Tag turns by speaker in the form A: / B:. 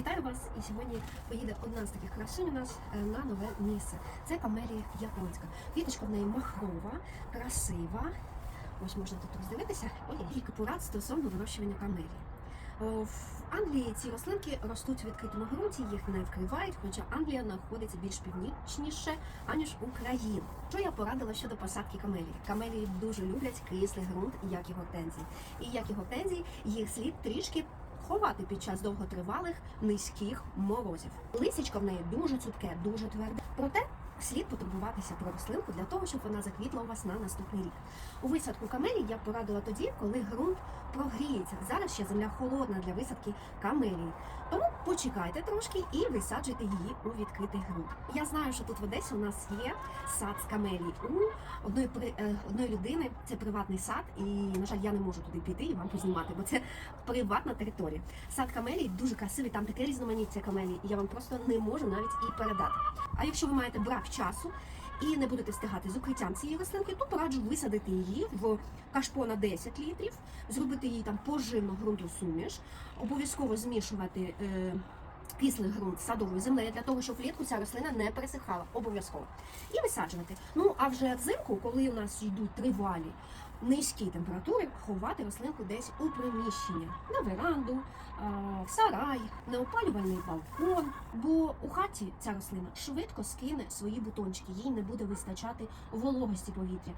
A: Вітаю вас! І сьогодні поїде одна з таких красунь у нас е, на нове місце. Це камелія японська. Квіточка в неї махрова, красива. Ось можна тут роздивитися. Кілька порад стосовно вирощування камелії. В Англії ці рослинки ростуть в відкритому ґрунті, їх не вкривають, хоча Англія знаходиться більш північніше, аніж Україна. Що я порадила щодо посадки камелії? Камелії дуже люблять кислий ґрунт, як і гортензії. І як і гортензії, їх слід трішки ховати під час довготривалих низьких морозів. Лисічка в неї дуже цупке, дуже тверде. Проте слід потурбуватися про рослинку для того, щоб вона заквітла у вас на наступний рік. У висадку камелії я порадила тоді, коли ґрунт прогріється. Зараз ще земля холодна для висадки камелії. Тому почекайте трошки і висаджуйте її у відкритий ґрунт. Я знаю, що тут в Одесі у нас є сад з камелії. У одної при- е, одної людини це приватний сад, і на жаль, я не можу туди піти і вам познімати, бо це приватна територія. Сад камелії дуже красивий, там таке різноманіття камелії, і я вам просто не можу навіть і передати. А якщо ви маєте брак часу і не будете встигати з укриттям цієї рослинки, то пораджу висадити її в кашпо на 10 літрів, зробити їй там поживну ґрунту суміш, обов'язково змішувати. Е, Кислий ґрунт з садовою землею для того, щоб влітку ця рослина не пересихала обов'язково. І висаджувати. Ну а вже взимку, коли у нас йдуть тривалі низькі температури, ховати рослинку десь у приміщення на веранду, в сарай, на опалювальний балкон. Бо у хаті ця рослина швидко скине свої бутончики, їй не буде вистачати вологості повітря.